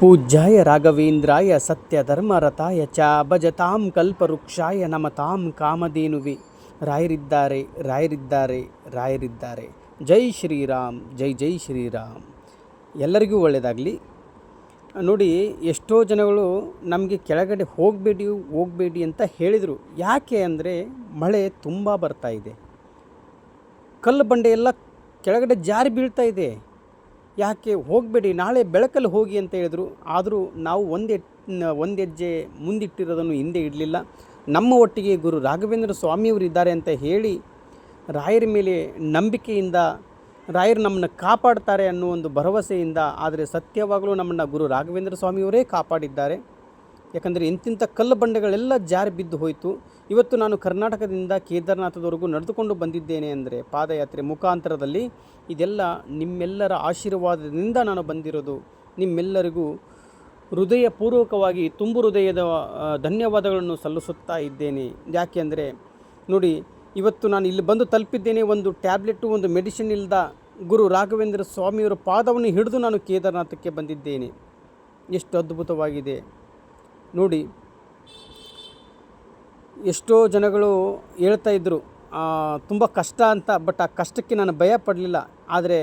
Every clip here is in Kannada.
ಪೂಜ್ಯಾಯ ರಾಘವೇಂದ್ರಾಯ ಸತ್ಯಧರ್ಮರತಾಯ ಚ ಭಜತಾಂ ಕಲ್ಪವೃಕ್ಷಾಯ ನಮತಾಂ ಕಾಮಧೇನುವೆ. ರಾಯರಿದ್ದಾರೆ ರಾಯರಿದ್ದಾರೆ ರಾಯರಿದ್ದಾರೆ. ಜೈ ಶ್ರೀರಾಮ್, ಜೈ ಜೈ ಶ್ರೀರಾಮ್. ಎಲ್ಲರಿಗೂ ಒಳ್ಳೆಯದಾಗಲಿ. ನೋಡಿ, ಎಷ್ಟೋ ಜನಗಳು ನಮಗೆ ಕೆಳಗಡೆ ಹೋಗಬೇಡಿ ಹೋಗಬೇಡಿ ಅಂತ ಹೇಳಿದರು. ಯಾಕೆ ಅಂದರೆ ಮಳೆ ತುಂಬ ಬರ್ತಾ ಇದೆ. ಕಲ್ಲು ಬಂಡೆ ಎಲ್ಲ ಕೆಳಗಡೆ ಜಾರಿ ಬೀಳ್ತಾ ಇದೆ. ಯಾಕೆ ಹೋಗಬೇಡಿ, ನಾಳೆ ಬೆಳಕಲ್ಲಿ ಹೋಗಿ ಅಂತ ಹೇಳಿದರು. ಆದರೂ ನಾವು ಒಂದೆ ಒಂದು ಹೆಜ್ಜೆ ಮುಂದಿಟ್ಟಿರೋದನ್ನು ಹಿಂದೆ ಇಡಲಿಲ್ಲ. ನಮ್ಮ ಒಟ್ಟಿಗೆ ಗುರು ರಾಘವೇಂದ್ರ ಸ್ವಾಮಿಯವರು ಇದ್ದಾರೆ ಅಂತ ಹೇಳಿ ರಾಯರ ಮೇಲೆ ನಂಬಿಕೆಯಿಂದ, ರಾಯರು ನಮ್ಮನ್ನು ಕಾಪಾಡ್ತಾರೆ ಅನ್ನೋ ಒಂದು ಭರವಸೆಯಿಂದ, ಆದರೆ ಸತ್ಯವಾಗಲೂ ನಮ್ಮನ್ನು ಗುರು ರಾಘವೇಂದ್ರ ಸ್ವಾಮಿಯವರೇ ಕಾಪಾಡಿದ್ದಾರೆ. ಯಾಕಂದರೆ ಇಂತಿಂಥ ಕಲ್ಲು ಬಂಡೆಗಳೆಲ್ಲ ಜಾರಿ ಬಿದ್ದು ಹೋಯಿತು. ಇವತ್ತು ನಾನು ಕರ್ನಾಟಕದಿಂದ ಕೇದಾರನಾಥದವರೆಗೂ ನಡೆದುಕೊಂಡು ಬಂದಿದ್ದೇನೆ ಅಂದರೆ ಪಾದಯಾತ್ರೆ ಮುಖಾಂತರದಲ್ಲಿ ಇದೆಲ್ಲ ನಿಮ್ಮೆಲ್ಲರ ಆಶೀರ್ವಾದದಿಂದ ನಾನು ಬಂದಿರೋದು. ನಿಮ್ಮೆಲ್ಲರಿಗೂ ಹೃದಯಪೂರ್ವಕವಾಗಿ ತುಂಬು ಹೃದಯದ ಧನ್ಯವಾದಗಳನ್ನು ಸಲ್ಲಿಸುತ್ತಾ ಇದ್ದೇನೆ. ಯಾಕೆ ಅಂದರೆ ನೋಡಿ, ಇವತ್ತು ನಾನು ಇಲ್ಲಿ ಬಂದು ತಲುಪಿದ್ದೇನೆ ಒಂದು ಟ್ಯಾಬ್ಲೆಟ್ಟು ಒಂದು ಮೆಡಿಸಿನ್ ಇಲ್ಲದ ಗುರು ರಾಘವೇಂದ್ರ ಸ್ವಾಮಿಯವರ ಪಾದವನ್ನು ಹಿಡಿದು ನಾನು ಕೇದಾರನಾಥಕ್ಕೆ ಬಂದಿದ್ದೇನೆ. ಎಷ್ಟು ಅದ್ಭುತವಾಗಿದೆ. ನೋಡಿ, ಎಷ್ಟೋ ಜನಗಳು ಹೇಳ್ತಾ ಇದ್ದರು ತುಂಬ ಕಷ್ಟ ಅಂತ, ಬಟ್ ಆ ಕಷ್ಟಕ್ಕೆ ನಾನು ಭಯ ಪಡಲಿಲ್ಲ. ಆದರೆ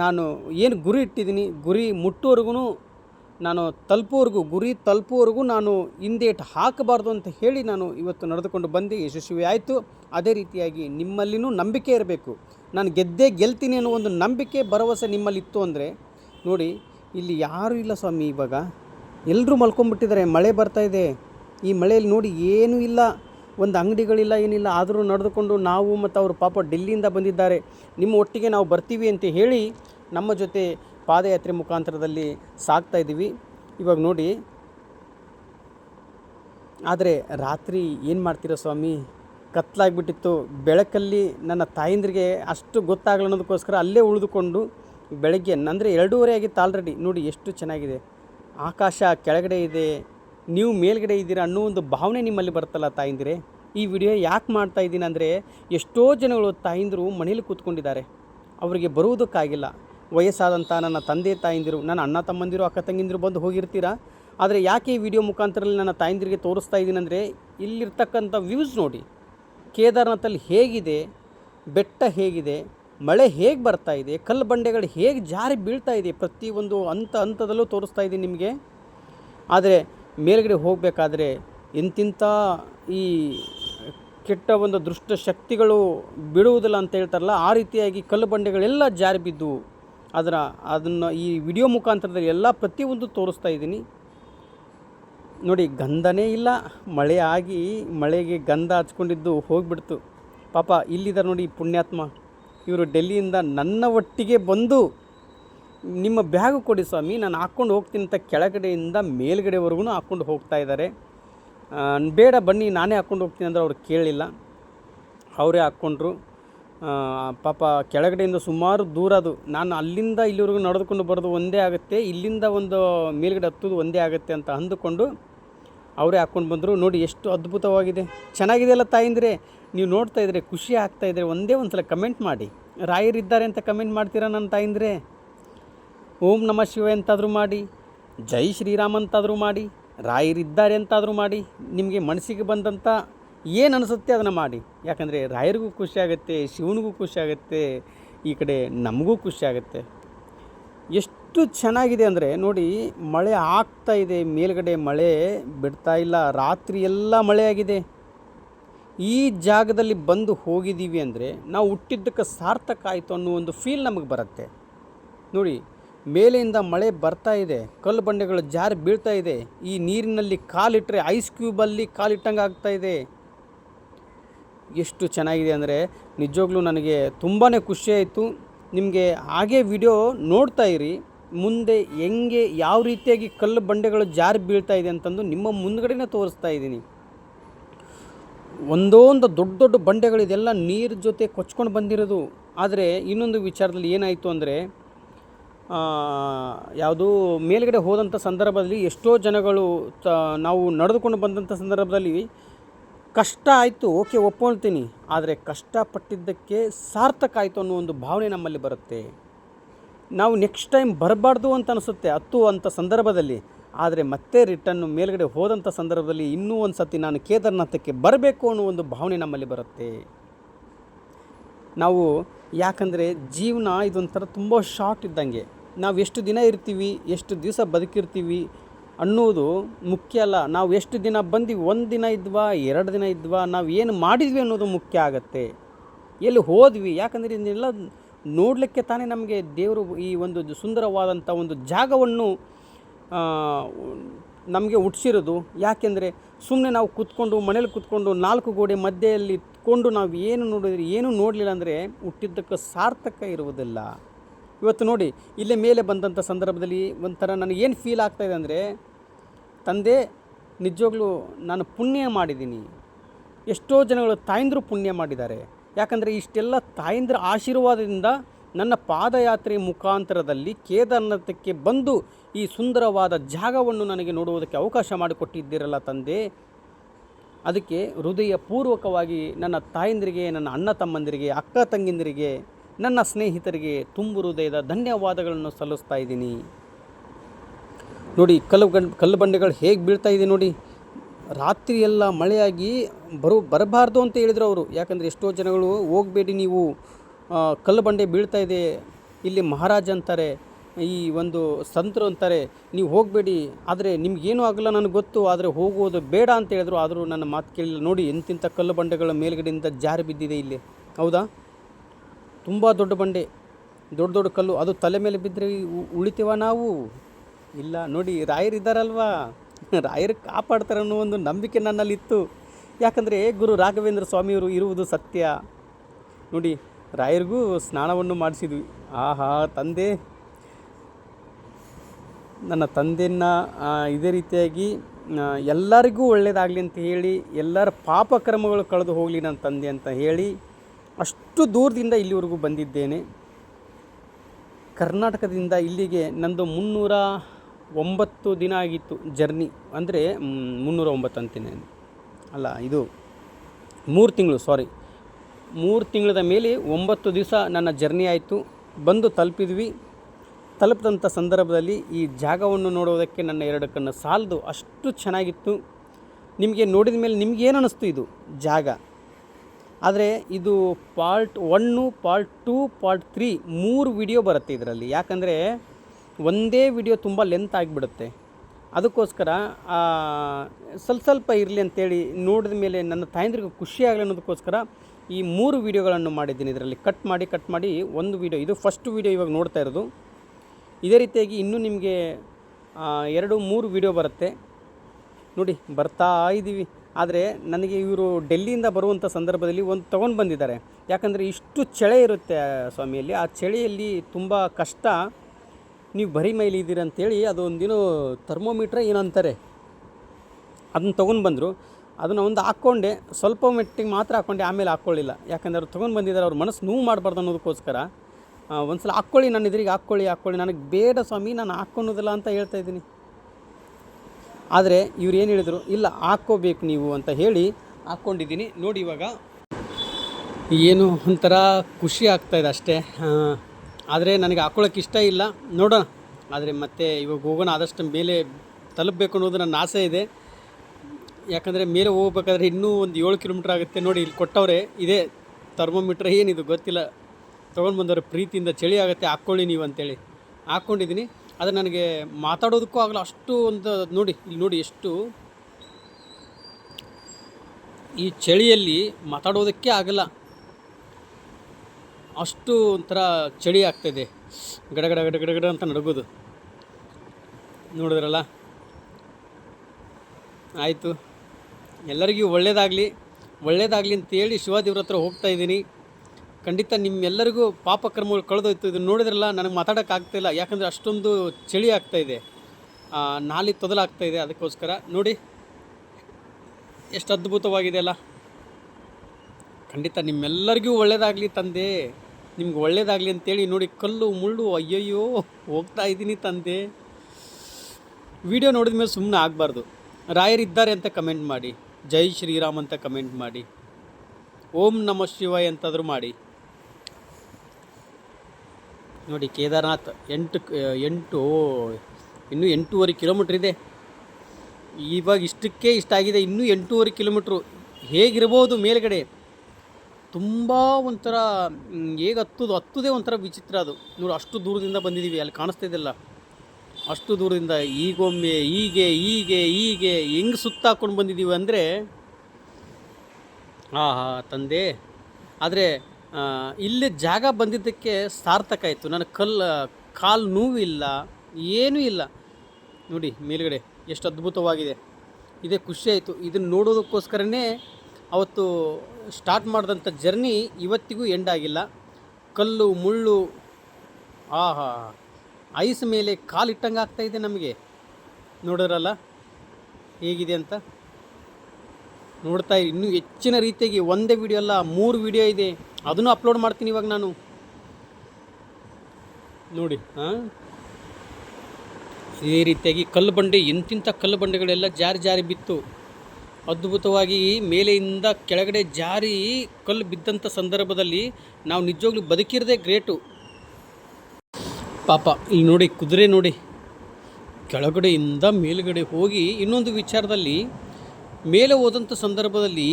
ನಾನು ಏನು ಗುರಿ ಇಟ್ಟಿದ್ದೀನಿ, ಗುರಿ ಮುಟ್ಟೋವರೆಗೂ ನಾನು ತಲುಪೋವರೆಗೂ, ಗುರಿ ತಲುಪುವರೆಗೂ ನಾನು ಹಿಂದೇಟು ಹಾಕಬಾರ್ದು ಅಂತ ಹೇಳಿ ನಾನು ಇವತ್ತು ನಡೆದುಕೊಂಡು ಬಂದು. ಯಶಸ್ವಿ ಆಯಿತು. ಅದೇ ರೀತಿಯಾಗಿ ನಿಮ್ಮಲ್ಲಿನೂ ನಂಬಿಕೆ ಇರಬೇಕು. ನಾನು ಗೆದ್ದೇ ಗೆಲ್ತೀನಿ ಅನ್ನೋ ಒಂದು ನಂಬಿಕೆ, ಭರವಸೆ ನಿಮ್ಮಲ್ಲಿ ಇತ್ತು ಅಂದರೆ, ನೋಡಿ, ಇಲ್ಲಿ ಯಾರೂ ಇಲ್ಲ ಸ್ವಾಮಿ ಇವಾಗ. ಎಲ್ಲರೂ ಮಲ್ಕೊಂಡ್ಬಿಟ್ಟಿದ್ದಾರೆ ಮಳೆ ಬರ್ತಾ ಇದೆ. ಈ ಮಳೆಯಲ್ಲಿ ನೋಡಿ ಏನೂ ಇಲ್ಲ, ಒಂದು ಅಂಗಡಿಗಳಿಲ್ಲ, ಏನಿಲ್ಲ, ಆದರೂ ನಡೆದುಕೊಂಡು ನಾವು ಮತ್ತು ಅವರು ಪಾಪ ಡೆಲ್ಲಿಯಿಂದ ಬಂದಿದ್ದಾರೆ. ನಿಮ್ಮ ಒಟ್ಟಿಗೆ ನಾವು ಬರ್ತೀವಿ ಅಂತ ಹೇಳಿ ನಮ್ಮ ಜೊತೆ ಪಾದಯಾತ್ರೆ ಮುಖಾಂತರದಲ್ಲಿ ಸಾಗ್ತಾ ಇದ್ದೀವಿ. ಇವಾಗ ನೋಡಿ. ಆದರೆ ರಾತ್ರಿ ಏನು ಮಾಡ್ತೀರೋ ಸ್ವಾಮಿ? ಕತ್ಲಾಗ್ಬಿಟ್ಟಿತ್ತು. ಬೆಳಕಲ್ಲಿ ನನ್ನ ತಾಯಂದ್ರಿಗೆ ಅಷ್ಟು ಗೊತ್ತಾಗಲ್ಲ ಅನ್ನೋದಕ್ಕೋಸ್ಕರ ಅಲ್ಲೇ ಉಳಿದುಕೊಂಡು ಬೆಳಗ್ಗೆ, ಅಂದರೆ ಎರಡೂವರೆ ಆಗಿತ್ತು ಆಲ್ರೆಡಿ ನೋಡಿ ಎಷ್ಟು ಚೆನ್ನಾಗಿದೆ. ಆಕಾಶ ಕೆಳಗಡೆ ಇದೆ, ನೀವು ಮೇಲ್ಗಡೆ ಇದ್ದೀರಾ ಅನ್ನೋ ಒಂದು ಭಾವನೆ ನಿಮ್ಮಲ್ಲಿ ಬರುತ್ತಲ್ಲ ತಾಯಂದಿರೆ. ಈ ವಿಡಿಯೋ ಯಾಕೆ ಮಾಡ್ತಾ ಇದ್ದೀನಿ ಅಂದರೆ, ಎಷ್ಟೋ ಜನಗಳು ತಾಯಂದಿರು ಮನೇಲಿ ಕೂತ್ಕೊಂಡಿದ್ದಾರೆ. ಅವರಿಗೆ ಬರುವುದಕ್ಕಾಗಿಲ್ಲ. ವಯಸ್ಸಾದಂಥ ನನ್ನ ತಂದೆ ತಾಯಂದಿರು, ನನ್ನ ಅಣ್ಣ ತಮ್ಮಂದಿರು, ಅಕ್ಕ ತಂಗಿಂದಿರು ಬಂದು ಹೋಗಿರ್ತೀರಾ? ಆದರೆ ಯಾಕೆ ಈ ವಿಡಿಯೋ ಮುಖಾಂತರಲ್ಲಿ ನನ್ನ ತಾಯಂದಿರಿಗೆ ತೋರಿಸ್ತಾ ಇದ್ದೀನಿ ಅಂದರೆ, ಇಲ್ಲಿರ್ತಕ್ಕಂಥ ವ್ಯೂಸ್ ನೋಡಿ. ಕೇದಾರ್ನಾಥಲ್ಲಿ ಹೇಗಿದೆ, ಬೆಟ್ಟ ಹೇಗಿದೆ ಮಳೆ ಹೇಗೆ ಬರ್ತಾ ಇದೆ, ಕಲ್ಲು ಬಂಡೆಗಳು ಹೇಗೆ ಜಾರಿ ಬೀಳ್ತಾ ಇದೆ ಪ್ರತಿಯೊಂದು ಹಂತ ಹಂತದಲ್ಲೂ ತೋರಿಸ್ತಾ ಇದೆ ನಿಮಗೆ. ಆದರೆ ಮೇಲ್ಗಡೆ ಹೋಗಬೇಕಾದ್ರೆ ಇಂತಿಂಥ ಈ ಕೆಟ್ಟ ಒಂದು ದುಷ್ಟ ಶಕ್ತಿಗಳು ಬಿಡುವುದಿಲ್ಲ ಅಂತ ಹೇಳ್ತಾರಲ್ಲ, ಆ ರೀತಿಯಾಗಿ ಕಲ್ಲು ಬಂಡೆಗಳೆಲ್ಲ ಜಾರಿ ಬಿದ್ದು ಅದರ ಅದನ್ನು ಈ ವಿಡಿಯೋ ಮುಖಾಂತರದಲ್ಲಿ ಎಲ್ಲ ಪ್ರತಿಯೊಂದು ತೋರಿಸ್ತಾ ಇದ್ದೀನಿ. ನೋಡಿ, ಗಂಧನೇ ಇಲ್ಲ, ಮಳೆ ಆಗಿ ಮಳೆಗೆ ಗಂಧ ಹಚ್ಕೊಂಡಿದ್ದು ಹೋಗಿಬಿಡ್ತು. ಪಾಪ ಇಲ್ಲಿದ್ದಾರೆ ನೋಡಿ ಪುಣ್ಯಾತ್ಮ. ಇವರು ಡೆಲ್ಲಿಯಿಂದ ನನ್ನ ಒಟ್ಟಿಗೆ ಬಂದು ನಿಮ್ಮ ಬ್ಯಾಗು ಕೊಡಿ ಸ್ವಾಮಿ, ನಾನು ಹಾಕ್ಕೊಂಡು ಹೋಗ್ತೀನಿ ಅಂತ ಕೆಳಗಡೆಯಿಂದ ಮೇಲ್ಗಡೆವರೆಗೂ ಹಾಕ್ಕೊಂಡು ಹೋಗ್ತಾ ಇದ್ದಾರೆ. ಬೇಡ ಬನ್ನಿ, ನಾನೇ ಹಾಕ್ಕೊಂಡು ಹೋಗ್ತೀನಿ ಅಂದರೆ ಅವ್ರು ಕೇಳಲಿಲ್ಲ ಅವರೇ ಹಾಕ್ಕೊಂಡ್ರು. ಪಾಪ ಕೆಳಗಡೆಯಿಂದ ಸುಮಾರು ದೂರ ಅದು. ನಾನು ಅಲ್ಲಿಂದ ಇಲ್ಲಿವರೆಗೂ ನಡೆದುಕೊಂಡು ಬರೋದು ಒಂದೇ ಆಗುತ್ತೆ, ಇಲ್ಲಿಂದ ಒಂದು ಮೇಲ್ಗಡೆ ಹತ್ತೋದು ಒಂದೇ ಆಗುತ್ತೆ ಅಂತ ಅಂದುಕೊಂಡು ಅವರೇ ಹಾಕ್ಕೊಂಡು ಬಂದರು. ನೋಡಿ ಎಷ್ಟು ಅದ್ಭುತವಾಗಿದೆ. ಚೆನ್ನಾಗಿದೆಯಲ್ಲ ತಾಯಿಂದ್ರೆ? ನೀವು ನೋಡ್ತಾ ಇದ್ರೆ, ಖುಷಿ ಆಗ್ತಾ ಇದ್ರೆ ಒಂದೇ ಒಂದು ಸಲ ಕಮೆಂಟ್ ಮಾಡಿ. ರಾಯರಿದ್ದಾರೆ ಅಂತ ಕಮೆಂಟ್ ಮಾಡ್ತೀರಾ ನನ್ನ ತಾಯಿಂದ್ರೆ? ಓಂ ನಮ ಶಿವ ಅಂತಾದರೂ ಮಾಡಿ. ಜೈ ಶ್ರೀರಾಮ್ ಅಂತಾದರೂ ಮಾಡಿ. ರಾಯರಿದ್ದಾರೆ ಅಂತಾದರೂ ಮಾಡಿ. ನಿಮಗೆ ಮನಸ್ಸಿಗೆ ಬಂದಂಥ ಏನು ಅನಿಸುತ್ತೆ ಅದನ್ನು ಮಾಡಿ. ಯಾಕಂದರೆ ರಾಯರಿಗೂ ಖುಷಿ ಆಗುತ್ತೆ, ಶಿವನಿಗೂ ಖುಷಿ ಆಗುತ್ತೆ, ಈ ಕಡೆ ನಮಗೂ ಖುಷಿ ಆಗುತ್ತೆ. ಎಷ್ಟು ಚೆನ್ನಾಗಿದೆ ಅಂದರೆ ನೋಡಿ ಮಳೆ ಆಗ್ತಾ ಇದೆ, ಮೇಲ್ಗಡೆ ಮಳೆ ಬಿಡ್ತಾ ಇಲ್ಲ, ರಾತ್ರಿ ಎಲ್ಲ ಮಳೆ ಆಗಿದೆ. ಈ ಜಾಗದಲ್ಲಿ ಬಂದು ಹೋಗಿದ್ದೀವಿ ಅಂದರೆ ನಾವು ಹುಟ್ಟಿದ್ದಕ್ಕೆ ಸಾರ್ಥಕ ಆಯಿತು ಅನ್ನೋ ಒಂದು ಫೀಲ್ ನಮಗೆ ಬರುತ್ತೆ. ನೋಡಿ ಮೇಲೆಯಿಂದ ಮಳೆ ಬರ್ತಾ ಇದೆ, ಕಲ್ಲು ಬಂಡೆಗಳು ಜಾರಿ ಬೀಳ್ತಾ ಇದೆ, ಈ ನೀರಿನಲ್ಲಿ ಕಾಲಿಟ್ಟರೆ ಐಸ್ ಕ್ಯೂಬಲ್ಲಿ ಕಾಲಿಟ್ಟಂಗೆ ಆಗ್ತಾ ಇದೆ. ಎಷ್ಟು ಚೆನ್ನಾಗಿದೆ ಅಂದರೆ ನಿಜವಾಗ್ಲೂ ನನಗೆ ತುಂಬಾ ಖುಷಿ ಆಯಿತು. ನಿಮಗೆ ಹಾಗೆ ವಿಡಿಯೋ ನೋಡ್ತಾ ಇರಿ. ಮುಂದೆ ಹೆಂಗೆ ಯಾವ ರೀತಿಯಾಗಿ ಕಲ್ಲು ಬಂಡೆಗಳು ಜಾರಿ ಬೀಳ್ತಾ ಇದೆ ಅಂತಂದು ನಿಮ್ಮ ಮುಂದ್ಗಡೆನೇ ತೋರಿಸ್ತಾ ಇದ್ದೀನಿ. ಒಂದೊಂದು ದೊಡ್ಡ ದೊಡ್ಡ ಬಂಡೆಗಳು ಇದೆಲ್ಲ ನೀರು ಜೊತೆ ಕೊಚ್ಕೊಂಡು ಬಂದಿರೋದು. ಆದರೆ ಇನ್ನೊಂದು ವಿಚಾರದಲ್ಲಿ ಏನಾಯಿತು ಅಂದರೆ ಯಾವುದು ಮೇಲ್ಗಡೆ ಹೋದಂಥ ಸಂದರ್ಭದಲ್ಲಿ ಎಷ್ಟೋ ಜನಗಳು ತ, ನಾವು ನಡೆದುಕೊಂಡು ಬಂದಂಥ ಸಂದರ್ಭದಲ್ಲಿ ಕಷ್ಟ ಆಯಿತು, ಓಕೆ, ಒಪ್ಕೊಳ್ತೀನಿ. ಆದರೆ ಕಷ್ಟಪಟ್ಟಿದ್ದಕ್ಕೆ ಸಾರ್ಥಕ ಆಯಿತು ಅನ್ನೋ ಒಂದು ಭಾವನೆ ನಮ್ಮಲ್ಲಿ ಬರುತ್ತೆ. ನಾವು ನೆಕ್ಸ್ಟ್ ಟೈಮ್ ಬರಬಾರ್ದು ಅಂತ ಅನಿಸುತ್ತೆ ಅಂತ ಸಂದರ್ಭದಲ್ಲಿ. ಆದರೆ ಮತ್ತೆ ರಿಟರ್ನ್ ಮೇಲ್ಗಡೆ ಹೋದಂಥ ಸಂದರ್ಭದಲ್ಲಿ ಇನ್ನೂ ಒಂದು ಸತಿ ನಾನು ಕೇದಾರ್ನಾಥಕ್ಕೆ ಬರಬೇಕು ಅನ್ನೋ ಒಂದು ಭಾವನೆ ನಮ್ಮಲ್ಲಿ ಬರುತ್ತೆ. ನಾವು ಯಾಕಂದರೆ ಜೀವನ ಇದೊಂಥರ ತುಂಬ ಶಾರ್ಟ್ ಇದ್ದಂಗೆ. ನಾವು ಎಷ್ಟು ದಿನ ಇರ್ತೀವಿ, ಎಷ್ಟು ದಿವಸ ಬದುಕಿರ್ತೀವಿ ಅನ್ನೋದು ಮುಖ್ಯ ಅಲ್ಲ. ನಾವು ಎಷ್ಟು ದಿನ ಬಂದಿವಿ ಒಂದು ದಿನ ಇದ್ವಾ, ಎರಡು ದಿನ ಇದ್ವಾ, ನಾವು ಏನು ಮಾಡಿದ್ವಿ ಅನ್ನೋದು ಮುಖ್ಯ ಆಗತ್ತೆ. ಎಲ್ಲಿ ಹೋದ್ವಿ, ಯಾಕಂದರೆ ಇದನ್ನೆಲ್ಲ ನೋಡಲಿಕ್ಕೆ ತಾನೇ ನಮಗೆ ದೇವರು ಈ ಒಂದು ಸುಂದರವಾದಂಥ ಒಂದು ಜಾಗವನ್ನು ನಮಗೆ ಹುಟ್ಟಿಸಿರೋದು ಯಾಕೆಂದರೆ ಸುಮ್ಮನೆ ನಾವು ಕೂತ್ಕೊಂಡು, ಮನೇಲಿ ಕೂತ್ಕೊಂಡು, ನಾಲ್ಕು ಗೋಡೆ ಮಧ್ಯೆಯಲ್ಲಿ ಇಟ್ಕೊಂಡು ನಾವು ಏನು ನೋಡಿದ್ರೆ, ಏನು ನೋಡಲಿಲ್ಲ ಅಂದರೆ ಹುಟ್ಟಿದ್ದಕ್ಕೆ ಸಾರ್ಥಕ ಇರುವುದಿಲ್ಲ. ಇವತ್ತು ನೋಡಿ, ಇಲ್ಲೇ ಮೇಲೆ ಬಂದಂಥ ಸಂದರ್ಭದಲ್ಲಿ ಒಂಥರ ನನಗೇನು ಫೀಲ್ ಆಗ್ತಾಯಿದೆ ಅಂದರೆ, ತಂದೆ, ನಿಜವಾಗ್ಲೂ ನಾನು ಪುಣ್ಯ ಮಾಡಿದ್ದೀನಿ. ಎಷ್ಟೋ ಜನಗಳು ತಾಯಂದರು ಪುಣ್ಯ ಮಾಡಿದ್ದಾರೆ. ಯಾಕಂದರೆ ಇಷ್ಟೆಲ್ಲ ತಾಯಂದ್ರ ಆಶೀರ್ವಾದದಿಂದ ನನ್ನ ಪಾದಯಾತ್ರೆ ಮುಖಾಂತರದಲ್ಲಿ ಕೇದಾರನಾಥಕ್ಕೆ ಬಂದು ಈ ಸುಂದರವಾದ ಜಾಗವನ್ನು ನನಗೆ ನೋಡುವುದಕ್ಕೆ ಅವಕಾಶ ಮಾಡಿಕೊಟ್ಟಿದ್ದೀರಲ್ಲ ತಂದೆ. ಅದಕ್ಕೆ ಹೃದಯಪೂರ್ವಕವಾಗಿ ನನ್ನ ತಾಯಂದಿರಿಗೆ, ನನ್ನ ಅಣ್ಣ ತಮ್ಮಂದಿರಿಗೆ, ಅಕ್ಕ ತಂಗಿಂದಿರಿಗೆ, ನನ್ನ ಸ್ನೇಹಿತರಿಗೆ ತುಂಬು ಹೃದಯದ ಧನ್ಯವಾದಗಳನ್ನು ಸಲ್ಲಿಸ್ತಾ ಇದ್ದೀನಿ. ನೋಡಿ, ಕಲ್ಲು ಕಲ್ಲು ಬಂಡೆಗಳು ಹೇಗೆ ಬೀಳ್ತಾ ಇದೆ ನೋಡಿ. ರಾತ್ರಿ ಎಲ್ಲ ಮಳೆಯಾಗಿ ಬರು ಬರಬಾರ್ದು ಅಂತ ಹೇಳಿದ್ರು ಅವರು. ಯಾಕಂದರೆ ಎಷ್ಟೋ ಜನಗಳು ಹೋಗಬೇಡಿ ನೀವು ಕಲ್ಲು ಬಂಡೆ ಬೀಳ್ತಾ ಇದೆ, ಇಲ್ಲಿ ಮಹಾರಾಜ ಅಂತಾರೆ, ಈ ಒಂದು ಸಂತರು ಅಂತಾರೆ, ನೀವು ಹೋಗಬೇಡಿ. ಆದರೆ ನಿಮ್ಗೇನು ಆಗಲ್ಲ ನನಗೆ ಗೊತ್ತು, ಆದರೆ ಹೋಗುವುದು ಬೇಡ ಅಂತ ಹೇಳಿದ್ರು. ಆದರೂ ನನ್ನ ಮಾತು ಕೇಳಿಲ್ಲ. ನೋಡಿ, ಎಂತಿಂಥ ಕಲ್ಲು ಬಂಡೆಗಳ ಮೇಲ್ಗಡೆಯಿಂದ ಜಾರಿ ಬಿದ್ದಿದೆ ಇಲ್ಲಿ. ಹೌದಾ? ತುಂಬ ದೊಡ್ಡ ಬಂಡೆ, ದೊಡ್ಡ ದೊಡ್ಡ ಕಲ್ಲು. ಅದು ತಲೆ ಮೇಲೆ ಬಿದ್ದರೆ ಉಳಿತೀವ ನಾವು? ಇಲ್ಲ, ನೋಡಿ ರಾಯರು ಇದ್ದಾರಲ್ವಾ ರಾಯರು ಕಾಪಾಡ್ತಾರೆ ಅನ್ನೋ ಒಂದು ನಂಬಿಕೆ ನನ್ನಲ್ಲಿತ್ತು. ಯಾಕಂದರೆ ಗುರು ರಾಘವೇಂದ್ರ ಸ್ವಾಮಿಯವರು ಇರುವುದು ಸತ್ಯ. ನೋಡಿ, ರಾಯರಿಗೂ ಸ್ನಾನವನ್ನು ಮಾಡಿಸಿದ್ವಿ. ಆಹಾ, ತಂದೆ. ನನ್ನ ತಂದೆಯನ್ನು ಇದೇ ರೀತಿಯಾಗಿ ಎಲ್ಲರಿಗೂ ಒಳ್ಳೆಯದಾಗಲಿ ಅಂತ ಹೇಳಿ, ಎಲ್ಲರ ಪಾಪ ಕ್ರಮಗಳು ಕಳೆದು ಹೋಗಲಿ ನನ್ನ ತಂದೆ ಅಂತ ಹೇಳಿ, ಅಷ್ಟು ದೂರದಿಂದ ಇಲ್ಲಿವರೆಗೂ ಬಂದಿದ್ದೇನೆ. ಕರ್ನಾಟಕದಿಂದ ಇಲ್ಲಿಗೆ ನಂದು ಮುನ್ನೂರ ಒಂಬತ್ತು ದಿನ ಆಗಿತ್ತು ಜರ್ನಿ, ಅಂದರೆ ಮುನ್ನೂರ ಒಂಬತ್ತು ಅಂತೀನಿ. ಅಲ್ಲ, ಇದು ಮೂರು ತಿಂಗಳು ಸಾರಿ ಮೂರು ತಿಂಗಳದ ಮೇಲೆ ಒಂಬತ್ತು ದಿವಸ ನನ್ನ ಜರ್ನಿ ಆಯಿತು. ಬಂದು ತಲುಪಿದ್ವಿ. ತಲುಪಿದಂಥ ಸಂದರ್ಭದಲ್ಲಿ ಈ ಜಾಗವನ್ನು ನೋಡೋದಕ್ಕೆ ನನ್ನ ಎರಡು ಕಣ್ಣು ಸಾಲದು ಅಷ್ಟು ಚೆನ್ನಾಗಿತ್ತು. ನಿಮಗೆ ನೋಡಿದ ಮೇಲೆ ನಿಮಗೇನು ಅನ್ನಿಸ್ತು ಇದು ಜಾಗ? ಆದರೆ ಇದು part one part two, part three ಮೂರು ವಿಡಿಯೋ ಬರುತ್ತೆ ಇದರಲ್ಲಿ. ಯಾಕಂದರೆ ಒಂದೇ ವಿಡಿಯೋ ತುಂಬ ಲೆಂತ್ ಆಗಿಬಿಡುತ್ತೆ. ಅದಕ್ಕೋಸ್ಕರ ಸ್ವಲ್ಪ ಸ್ವಲ್ಪ ಇರಲಿ ಅಂತೇಳಿ ನೋಡಿದ ಮೇಲೆ ನನ್ನ ತಾಯಂದ್ರಿಗೆ ಖುಷಿ ಅನ್ನೋದಕ್ಕೋಸ್ಕರ ಈ ಮೂರು ವಿಡಿಯೋಗಳನ್ನು ಮಾಡಿದ್ದೀನಿ ಇದರಲ್ಲಿ. ಕಟ್ ಮಾಡಿ ಕಟ್ ಮಾಡಿ ಒಂದು ವಿಡಿಯೋ ಇದು ಫಸ್ಟ್ ವಿಡಿಯೋ ಇವಾಗ ನೋಡ್ತಾ ಇರೋದು. ಇದೇ ರೀತಿಯಾಗಿ ಇನ್ನೂ ನಿಮಗೆ ಎರಡು, ಮೂರು ವಿಡಿಯೋ ಬರುತ್ತೆ. ನೋಡಿ, ಬರ್ತಾ ಇದ್ದೀವಿ ಆದರೆ ನನಗೆ ಇವರು ಡೆಲ್ಲಿಯಿಂದ ಬರುವಂಥ ಸಂದರ್ಭದಲ್ಲಿ ಒಂದು ತೊಗೊಂಡು ಬಂದಿದ್ದಾರೆ. ಯಾಕಂದರೆ ಇಷ್ಟು ಚಳಿ ಇರುತ್ತೆ ಸ್ವಾಮಿಯಲ್ಲಿ. ಆ ಚಳಿಯಲ್ಲಿ ತುಂಬ ಕಷ್ಟ. ನೀವು ಬರೀ ಮೈಲಿ ಇದ್ದೀರ ಅಂತೇಳಿ ಅದೊಂದಿನೋ ಥರ್ಮೋಮೀಟ್ರ್ ಏನಂತಾರೆ? ಅದನ್ನ ತೊಗೊಂಡು ಬಂದರು. ಅದನ್ನು ಒಂದು ಹಾಕ್ಕೊಂಡೆ. ಸ್ವಲ್ಪ ಮೆಟ್ಟಿಗೆ ಮಾತ್ರ ಹಾಕ್ಕೊಂಡೆ, ಆಮೇಲೆ ಹಾಕ್ಕೊಳ್ಳಿಲ್ಲ. ಯಾಕಂದರೆ ಅವ್ರು ತೊಗೊಂಡು ಬಂದಿದ್ದಾರೆ, ಅವ್ರ ಮನಸ್ಸು ನೋವು ಮಾಡಬಾರ್ದು ಅನ್ನೋದಕ್ಕೋಸ್ಕರ. ಒಂದು ಸಲ ಹಾಕ್ಕೊಳ್ಳಿ ನನ್ನ ಎದುರಿಗೆ, ಹಾಕ್ಕೊಳ್ಳಿ ಹಾಕ್ಕೊಳ್ಳಿ. ನನಗೆ ಬೇಡ ಸ್ವಾಮಿ, ನಾನು ಹಾಕ್ಕೊಳೋದಿಲ್ಲ ಅಂತ ಹೇಳ್ತಾ ಇದ್ದೀನಿ. ಆದರೆ ಇವ್ರು ಏನು ಹೇಳಿದರು? ಇಲ್ಲ, ಹಾಕ್ಕೋಬೇಕು ನೀವು ಅಂತ ಹೇಳಿ ಹಾಕ್ಕೊಂಡಿದ್ದೀನಿ. ನೋಡಿ ಇವಾಗ. ಏನು ಒಂಥರ ಖುಷಿ ಆಗ್ತಾಯಿದೆ ಅಷ್ಟೇ. ಆದರೆ ನನಗೆ ಹಾಕ್ಕೊಳ್ಳೋಕೆ ಇಷ್ಟ ಇಲ್ಲ. ನೋಡೋಣ. ಆದರೆ ಮತ್ತೆ ಇವಾಗ ಹೋಗೋಣ, ಆದಷ್ಟು ಮೇಲೆ ತಲುಪಬೇಕು ಅನ್ನೋದು ನನ್ನ ಆಸೆ ಇದೆ. ಯಾಕಂದರೆ ಮೇಲೆ ಹೋಗ್ಬೇಕಾದ್ರೆ ಇನ್ನೂ ಒಂದು ಏಳು ಕಿಲೋಮೀಟ್ರ್ ಆಗುತ್ತೆ ನೋಡಿ, ಇಲ್ಲಿ ಕೊಟ್ಟವ್ರೆ. ಇದೇ ಥರ್ಮೋಮೀಟ್ರ್, ಏನಿದು ಗೊತ್ತಿಲ್ಲ. ತೊಗೊಂಡು ಬಂದವರು, ಪ್ರೀತಿಯಿಂದ ಚಳಿ ಆಗುತ್ತೆ ಹಾಕ್ಕೊಳ್ಳಿ ನೀವು ಅಂತೇಳಿ. ಹಾಕ್ಕೊಂಡಿದ್ದೀನಿ ಅದು ನನಗೆ ಮಾತಾಡೋದಕ್ಕೂ ಆಗಲ್ಲ, ಅಷ್ಟು ಒಂದು, ನೋಡಿ, ಇಲ್ಲಿ ನೋಡಿ ಎಷ್ಟು. ಈ ಚಳಿಯಲ್ಲಿ ಮಾತಾಡೋದಕ್ಕೆ ಆಗಲ್ಲ. ಅಷ್ಟು ಒಂಥರ ಚಳಿ ಆಗ್ತಾಯಿದೆ ಗಡಗಡ ಗಡ ಗಡ ಅಂತ ನಡಗೋದು. ನೋಡಿದ್ರಲ್ಲ? ಆಯಿತು. ಎಲ್ಲರಿಗೂ ಒಳ್ಳೆಯದಾಗಲಿ ಒಳ್ಳೆಯದಾಗಲಿ ಅಂತೇಳಿ ಶಿವಾದೇವ್ರ ಹತ್ರ ಹೋಗ್ತಾ ಇದ್ದೀನಿ. ಖಂಡಿತ ನಿಮ್ಮೆಲ್ಲರಿಗೂ ಪಾಪಕ್ರಮಗಳು ಕಳೆದೋಯ್ತು. ಇದನ್ನು ನೋಡಿದ್ರಲ್ಲ? ನನಗೆ ಮಾತಾಡೋಕ್ಕಾಗ್ತಾಯಿಲ್ಲ ಯಾಕಂದರೆ ಅಷ್ಟೊಂದು ಚಳಿ ಆಗ್ತಾಯಿದೆ ನಾಲಿ ತೊದಲಾಗ್ತಾಯಿದೆ ಅದಕ್ಕೋಸ್ಕರ. ನೋಡಿ, ಎಷ್ಟು ಅದ್ಭುತವಾಗಿದೆ ಅಲ್ಲ? ಖಂಡಿತ ನಿಮ್ಮೆಲ್ಲರಿಗೂ ಒಳ್ಳೆಯದಾಗಲಿ ತಂದೆ. ನಿಮ್ಗೆ ಒಳ್ಳೇದಾಗಲಿ ಅಂತೇಳಿ ನೋಡಿ ಕಲ್ಲು ಮುಳ್ಳು ಅಯ್ಯಯ್ಯೋ ಹೋಗ್ತಾ ಇದ್ದೀನಿ ತಂದೆ. ವಿಡಿಯೋ ನೋಡಿದ ಮೇಲೆ ಸುಮ್ಮನೆ ಆಗಬಾರ್ದು. ರಾಯರಿದ್ದಾರೆ ಅಂತ ಕಮೆಂಟ್ ಮಾಡಿ. ಜೈ ಶ್ರೀರಾಮ್ ಅಂತ ಕಮೆಂಟ್ ಮಾಡಿ. ಓಂ ನಮ ಶಿವಾಯ ಅಂತಾದರೂ ಮಾಡಿ. ನೋಡಿ ಕೇದಾರನಾಥ್ ಎಂಟು ಎಂಟು ಇನ್ನೂ ಎಂಟೂವರೆ ಕಿಲೋಮೀಟ್ರ್ ಇದೆ. ಇವಾಗ ಇಷ್ಟಕ್ಕೆ ಇಷ್ಟ ಆಗಿದೆ. ಇನ್ನೂ ಎಂಟೂವರೆ ಕಿಲೋಮೀಟ್ರು. ಹೇಗಿರ್ಬೋದು ಮೇಲ್ಗಡೆ? ತುಂಬ ಒಂಥರ ಹೇಗೆ ಹತ್ತೋದು, ಹತ್ತೋದೇ ಒಂಥರ ವಿಚಿತ್ರ ಅದು. ನೋಡಿ, ಅಷ್ಟು ದೂರದಿಂದ ಬಂದಿದ್ದೀವಿ ಅಲ್ಲಿ ಕಾಣಿಸ್ತಾ ಇಲ್ಲ ಅಷ್ಟು ದೂರದಿಂದ ಈಗೊಮ್ಮೆ ಹೀಗೆ ಹೀಗೆ ಹೀಗೆ ಹೆಂಗೆ ಸುತ್ತಾಕೊಂಡು ಬಂದಿದ್ದೀವಿ ಅಂದರೆ ಹಾಂ ಹಾಂ ತಂದೆ. ಆದರೆ ಇಲ್ಲಿ ಜಾಗ ಬಂದಿದ್ದಕ್ಕೆ ಸಾರ್ಥಕ ಆಯಿತು. ನನ್ನ ಕಲ್ಲು ಕಾಲು ನೋವಿಲ್ಲ ಏನೂ ಇಲ್ಲ. ನೋಡಿ, ಮೇಲುಗಡೆ ಎಷ್ಟು ಅದ್ಭುತವಾಗಿದೆ. ಇದೇ ಖುಷಿ ಆಯಿತು. ಇದನ್ನು ನೋಡೋದಕ್ಕೋಸ್ಕರನೇ ಅವತ್ತು ಸ್ಟಾರ್ಟ್ ಮಾಡಿದಂಥ ಜರ್ನಿ ಇವತ್ತಿಗೂ ಎಂಡ್ ಆಗಿಲ್ಲ. ಕಲ್ಲು, ಮುಳ್ಳು, ಆಹಾ, ಐಸ್ ಮೇಲೆ ಕಾಲಿಟ್ಟಂಗೆ ಇದೆ ನಮಗೆ. ನೋಡೋರಲ್ಲ ಹೇಗಿದೆ ಅಂತ? ನೋಡ್ತಾ ಇನ್ನೂ ಹೆಚ್ಚಿನ ರೀತಿಯಾಗಿ ಒಂದೇ ವಿಡಿಯೋ ಅಲ್ಲ, ಮೂರು ವಿಡಿಯೋ ಇದೆ. ಅದನ್ನು ಅಪ್ಲೋಡ್ ಮಾಡ್ತೀನಿ ಇವಾಗ ನಾನು. ನೋಡಿ ಹಾಂ ಇದೇ ರೀತಿಯಾಗಿ ಕಲ್ಲು ಬಂಡೆ ಎಂತಿಂಥ ಕಲ್ಲು ಬಂಡೆಗಳೆಲ್ಲ ಜಾರಿ ಜಾರಿ ಬಿತ್ತು. ಅದ್ಭುತವಾಗಿ ಮೇಲೆಯಿಂದ ಕೆಳಗಡೆ ಜಾರಿ ಕಲ್ಲು ಬಿದ್ದಂಥ ಸಂದರ್ಭದಲ್ಲಿ ನಾವು ನಿಜವಾಗ್ಲೂ ಬದುಕಿರದೆ ಗ್ರೇಟು. ಪಾಪ, ಇಲ್ಲಿ ನೋಡಿ, ಕುದುರೆ ನೋಡಿ. ಕೆಳಗಡೆಯಿಂದ ಮೇಲುಗಡೆ ಹೋಗಿ ಇನ್ನೊಂದು ವಿಚಾರದಲ್ಲಿ ಮೇಲೆ ಹೋದಂಥ ಸಂದರ್ಭದಲ್ಲಿ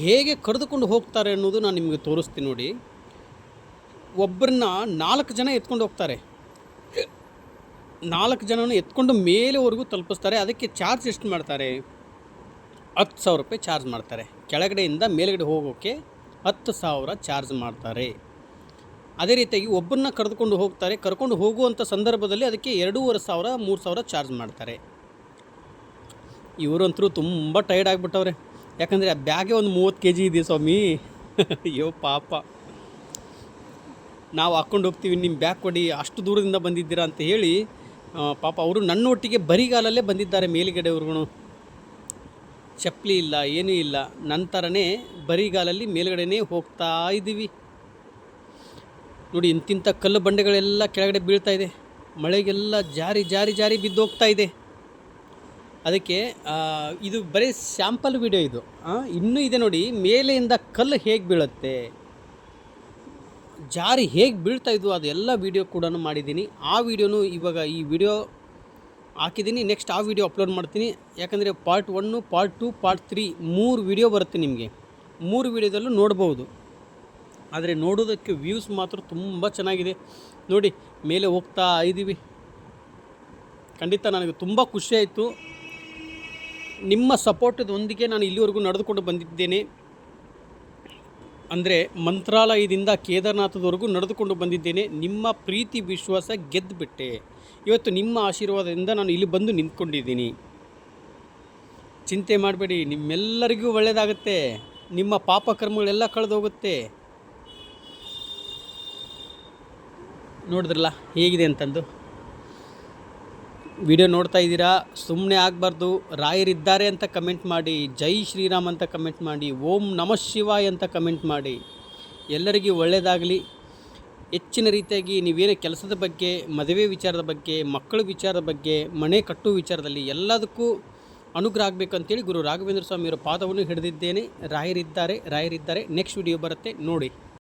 ಹೇಗೆ ಕರೆದುಕೊಂಡು ಹೋಗ್ತಾರೆ ಅನ್ನೋದು ನಾನು ನಿಮಗೆ ತೋರಿಸ್ತೀನಿ ನೋಡಿ. ಒಬ್ಬರನ್ನ ನಾಲ್ಕು ಜನ ಎತ್ಕೊಂಡು ಹೋಗ್ತಾರೆ. ನಾಲ್ಕು ಜನನ ಎತ್ಕೊಂಡು ಮೇಲೆವರೆಗೂ ತಲುಪಿಸ್ತಾರೆ. ಅದಕ್ಕೆ ಚಾರ್ಜ್ ಎಷ್ಟು ಮಾಡ್ತಾರೆ? ಹತ್ತು ಸಾವಿರ ರೂಪಾಯಿ ಚಾರ್ಜ್ ಮಾಡ್ತಾರೆ. ಕೆಳಗಡೆಯಿಂದ ಮೇಲುಗಡೆ ಹೋಗೋಕ್ಕೆ ಹತ್ತು ಸಾವಿರ ಚಾರ್ಜ್ ಮಾಡ್ತಾರೆ. ಅದೇ ರೀತಿಯಾಗಿ ಒಬ್ಬರನ್ನ ಕರೆದುಕೊಂಡು ಹೋಗ್ತಾರೆ. ಕರ್ಕೊಂಡು ಹೋಗುವಂಥ ಸಂದರ್ಭದಲ್ಲಿ ಅದಕ್ಕೆ ಎರಡೂವರೆ ಸಾವಿರ, ಮೂರು ಸಾವಿರ ಚಾರ್ಜ್ ಮಾಡ್ತಾರೆ. ಇವರಂತರೂ ತುಂಬ ಟೈರ್ಡ್ ಆಗಿಬಿಟ್ಟವ್ರೆ. ಯಾಕಂದರೆ ಆ ಬ್ಯಾಗೆ ಒಂದು ಮೂವತ್ತು ಕೆ ಜಿ ಇದೆ ಸ್ವಾಮಿ. ಅಯ್ಯೋ ಪಾಪ. ನಾವು ಹಾಕ್ಕೊಂಡು ಹೋಗ್ತೀವಿ, ನಿಮ್ಮ ಬ್ಯಾಗ್ ಕೊಡಿ, ಅಷ್ಟು ದೂರದಿಂದ ಬಂದಿದ್ದೀರಾ ಅಂತ ಹೇಳಿ ಪಾಪ ಅವರು ನನ್ನೊಟ್ಟಿಗೆ ಬರಿಗಾಲಲ್ಲೇ ಬಂದಿದ್ದಾರೆ ಮೇಲುಗಡೆಯವ್ರಿಗೂ ಚಪ್ಪಲಿ ಇಲ್ಲ, ಏನೂ ಇಲ್ಲ. ನಂತರನೇ ಬರಿಗಾಲಲ್ಲಿ ಮೇಲುಗಡೆನೇ ಹೋಗ್ತಾ ಇದ್ದೀವಿ. ನೋಡಿ, ಇಂತಿಂಥ ಕಲ್ಲು ಬಂಡೆಗಳೆಲ್ಲ ಕೆಳಗಡೆ ಬೀಳ್ತಾ ಇದೆ. ಮಳೆಗೆಲ್ಲ ಜಾರಿ ಜಾರಿ ಜಾರಿ ಬಿದ್ದು ಹೋಗ್ತಾ ಇದೆ. ಅದಕ್ಕೆ ಇದು ಬರೀ ಸ್ಯಾಂಪಲ್ ವಿಡಿಯೋ ಇದು. ಇನ್ನೂ ಇದೆ ನೋಡಿ, ಮೇಲೆಯಿಂದ ಕಲ್ಲು ಹೇಗೆ ಬೀಳುತ್ತೆ. ಜಾರಿ ಹೇಗೆ ಬೀಳ್ತಾ ಇದ್ವು ಅದೆಲ್ಲ ವಿಡಿಯೋ ಕೂಡ ಮಾಡಿದ್ದೀನಿ. ಆ ವಿಡಿಯೋನು ಇವಾಗ ಈ ವಿಡಿಯೋ ಹಾಕಿದ್ದೀನಿ. ನೆಕ್ಸ್ಟ್ ಆ ವಿಡಿಯೋ ಅಪ್ಲೋಡ್ ಮಾಡ್ತೀನಿ. ಯಾಕಂದರೆ part one part two part three ಮೂರು ವಿಡಿಯೋ ಬರುತ್ತೆ ನಿಮಗೆ. ಮೂರು ವಿಡಿಯೋದಲ್ಲೂ ನೋಡ್ಬೋದು. ಆದರೆ ನೋಡೋದಕ್ಕೆ ವ್ಯೂಸ್ ಮಾತ್ರ ತುಂಬ ಚೆನ್ನಾಗಿದೆ. ನೋಡಿ, ಮೇಲೆ ಹೋಗ್ತಾ ಇದ್ದೀವಿ ಖಂಡಿತ ನನಗೆ ತುಂಬ ಖುಷಿ ಆಯಿತು. ನಿಮ್ಮ ಸಪೋರ್ಟದೊಂದಿಗೆ ನಾನು ಇಲ್ಲಿವರೆಗೂ ನಡೆದುಕೊಂಡು ಬಂದಿದ್ದೇನೆ. ಅಂದರೆ ಮಂತ್ರಾಲಯದಿಂದ ಕೇದಾರನಾಥದವರೆಗೂ ನಡೆದುಕೊಂಡು ಬಂದಿದ್ದೇನೆ. ನಿಮ್ಮ ಪ್ರೀತಿ ವಿಶ್ವಾಸ ಗೆದ್ದುಬಿಟ್ಟೆ ಇವತ್ತು ನಿಮ್ಮ ಆಶೀರ್ವಾದದಿಂದ ನಾನು ಇಲ್ಲಿ ಬಂದು ನಿಂತ್ಕೊಂಡಿದ್ದೀನಿ. ಚಿಂತೆ ಮಾಡಬೇಡಿ, ನಿಮ್ಮೆಲ್ಲರಿಗೂ ಒಳ್ಳೆಯದಾಗುತ್ತೆ ನಿಮ್ಮ ಪಾಪಕರ್ಮಗಳೆಲ್ಲ ಕಳೆದೋಗುತ್ತೆ. ನೋಡಿದ್ರಲ್ಲ, ಹೇಗಿದೆ ಅಂತಂದು? ವಿಡಿಯೋ ನೋಡ್ತಾ ಇದ್ದೀರಾ? ಸುಮ್ಮನೆ ಆಗಬಾರ್ದು. ರಾಯರಿದ್ದಾರೆ ಅಂತ ಕಮೆಂಟ್ ಮಾಡಿ, ಜೈ ಶ್ರೀರಾಮ್ ಅಂತ ಕಮೆಂಟ್ ಮಾಡಿ, ಓಂ ನಮಃ ಶಿವಾಯ್ ಅಂತ ಕಮೆಂಟ್ ಮಾಡಿ. ಎಲ್ಲರಿಗೂ ಒಳ್ಳೆಯದಾಗಲಿ ಹೆಚ್ಚಿನ ರೀತಿಯಾಗಿ ನೀವೇನೇ ಕೆಲಸದ ಬಗ್ಗೆ, ಮದುವೆ ವಿಚಾರದ ಬಗ್ಗೆ, ಮಕ್ಕಳ ವಿಚಾರದ ಬಗ್ಗೆ, ಮನೆ ಕಟ್ಟುವ ವಿಚಾರದಲ್ಲಿ ಎಲ್ಲದಕ್ಕೂ ಅನುಗ್ರಹ ಆಗಬೇಕಂತೇಳಿ ಗುರು ರಾಘವೇಂದ್ರ ಸ್ವಾಮಿಯವರ ಪಾದವನ್ನು ಹಿಡಿದಿದ್ದೇನೆ. ರಾಯರಿದ್ದಾರೆ ರಾಯರಿದ್ದಾರೆ. ನೆಕ್ಸ್ಟ್ ವಿಡಿಯೋ ಬರುತ್ತೆ. ನೋಡಿ.